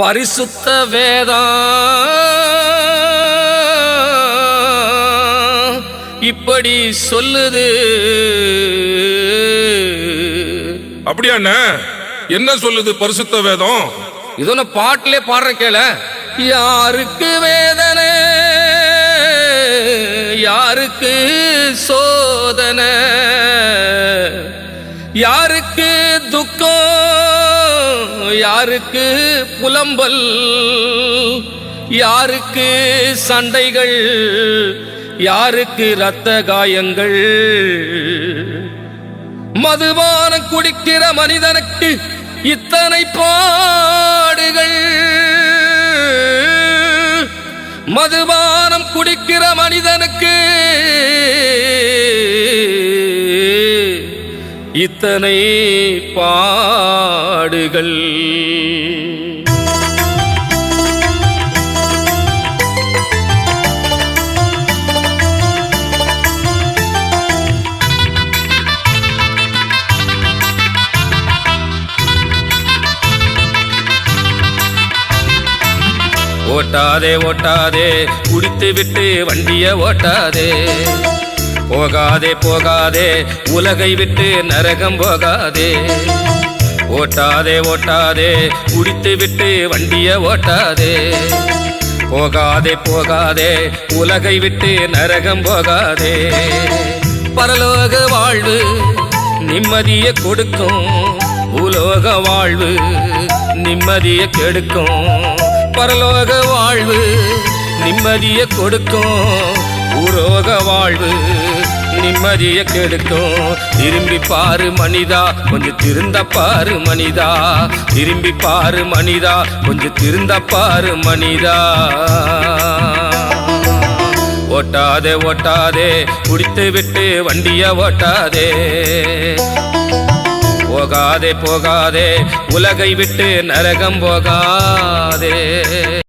பரிசுத்த வேதம் இப்படி சொல்லுது. அப்படியா? என்ன சொல்லுது பரிசுத்த வேதம்? இது ஒன்று பாட்டிலே பாடுற கேள. யாருக்கு வேதனை? யாருக்கு சோதனை? யாருக்கு துக்கம்? யாருக்கு புலம்பல்? யாருக்கு சண்டைகள்? யாருக்கு இரத்த காயங்கள்? மதுபானம் குடிக்கிற மனிதனுக்கு இத்தனை பாடுகள். மதுபானம் குடிக்கிற மனிதன் இத்தனை பாடுகள். ஓட்டாதே ஓட்டாதே குடித்து விட்டு வண்டிய ஓட்டாதே. போகாதே போகாதே. உலகை விட்டு நரகம் போகாதே. ஓட்டாதே ஓட்டாதே. குடித்து விட்டு வண்டிய ஓட்டாதே. போகாதே போகாதே. உலகை விட்டு நரகம் போகாதே. பரலோக வாழ்வு நிம்மதிய கொடுக்கும். உலோக வாழ்வு நிம்மதிய கெடுக்கும். பரலோக வாழ்வு நிம்மதிய கொடுக்கும். பூரோக வாழ்வு நிம்மதிய கெடுக்கும் திரும்பி பாரு மனிதா கொஞ்சம் திருந்த பாரு மனிதா. திரும்பி பாரு மனிதா கொஞ்சம் திருந்த பாரு மனிதா. ஓட்டாதே ஓட்டாதே குடித்து விட்டு வண்டிய ஓட்டாதே. போகாதே போகாதே உலகை விட்டு நரகம் போகாதே.